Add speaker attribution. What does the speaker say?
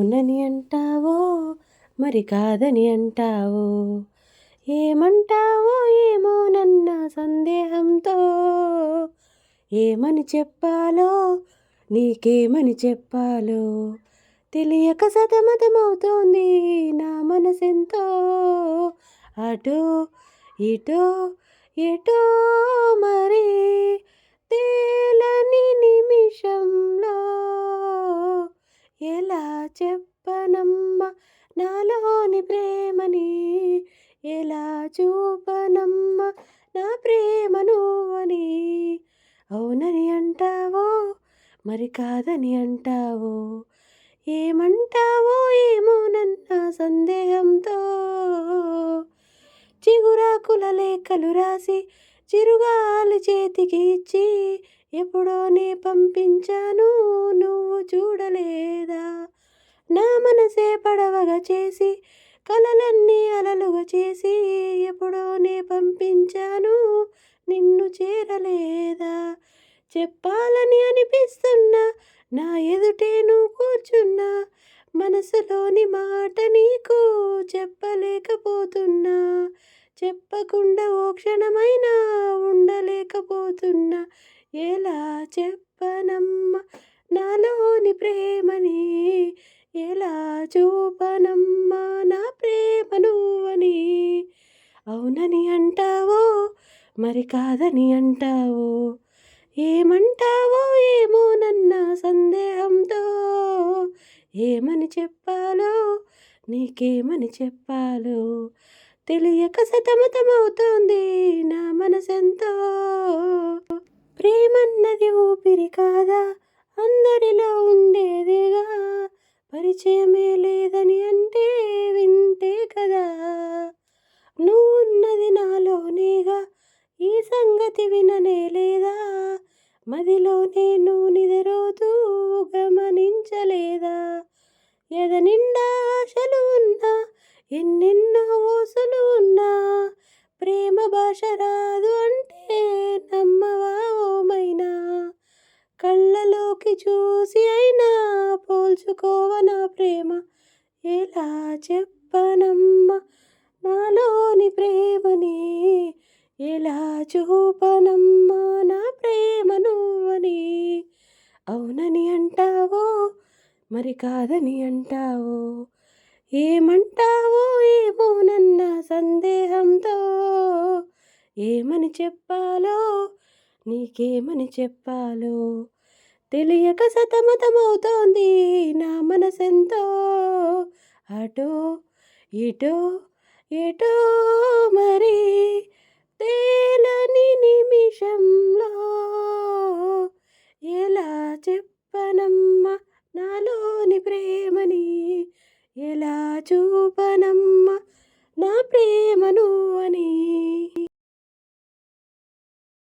Speaker 1: అవునని అంటావో మరి కాదని అంటావో? ఏమంటావో ఏమో నన్న సందేహంతో? ఏమని చెప్పాలో నీకేమని చెప్పాలో? తెలియక సతమతమవుతోంది నా మనసెంతో. అటో ఇటో ఎటో మరి? తే నిమిషంలో ఎలా చెప్పనమ్మ నాలోని ప్రేమని ఎలా చూపనమ్మ? నా ప్రేమను అని అవునని అంటావో? మరి కాదని అంటావో? ఏమంటావో ఏమో నన్న సందేహంతో? చిగురాకుల లేఖలు రాసి చిరుగాలి చేతికి ఇచ్చి ఎప్పుడోనే పంపించాను నువ్వు చూడలేదా? నా మనసే పడవగా చేసి కలలన్నీ అలలుగా చేసి ఎప్పుడోనే పంపించాను నిన్ను చేరలేదా? చెప్పాలని అనిపిస్తున్నా నా ఎదుటే నువ్వు కూర్చున్నా మనసులోని మాట నీకు చెప్పలేకపోతున్నా చెప్పకుండా ఓ క్షణమైనా ఉండలేకపోతున్నా ఎలా చెప్పనమ్మ? నాలోని ప్రేమని ఎలా చూపనమ్మా నా ప్రేమ నువ్వని అవునని అంటావో మరి కాదని అంటావో? ఏమంటావో ఏమో నన్న సందేహంతో. ఏమని చెప్పాలో నీకేమని చెప్పాలో తెలియక సతమతమవుతోంది నా మనసెంతో. ప్రేమన్నది ఊపిరి కాదా అందరిలో ఉండేదిగా. పరిచయమే లేదని అంటే వింతే కదా. నువ్వున్నది నాలోనేగా ఈ సంగతి విననే లేదా? మదిలో నేను నిదరోతూ గమనించలేదా? ఎద నిండా ఆశలు ఉన్నా ఎన్నెన్నో ఓసులు ఉన్నా ప్రేమ భాష రాదు అంటే కళ్ళలోకి చూసి అయినా పోల్చుకోవ నా ప్రేమ. ఎలా చెప్పనమ్మ? నాలోని ప్రేమని ఎలా చూపనమ్మా? నా ప్రేమ నువ్వని అవునని అంటావో? మరి కాదని అంటావో? ఏమంటావో ఏమో నన్న సందేహంతో? ఏమని చెప్పాలో? నీకేమని చెప్పాలో? తెలియక సతమతమవుతోంది నా మనసెంతో. అటో ఇటో ఎటో మరి తేలని నిమిషంలో ఎలా చెప్పనమ్మ నాలోని ప్రేమని? ఎలా చూపనమ్మ నా ప్రేమను అని?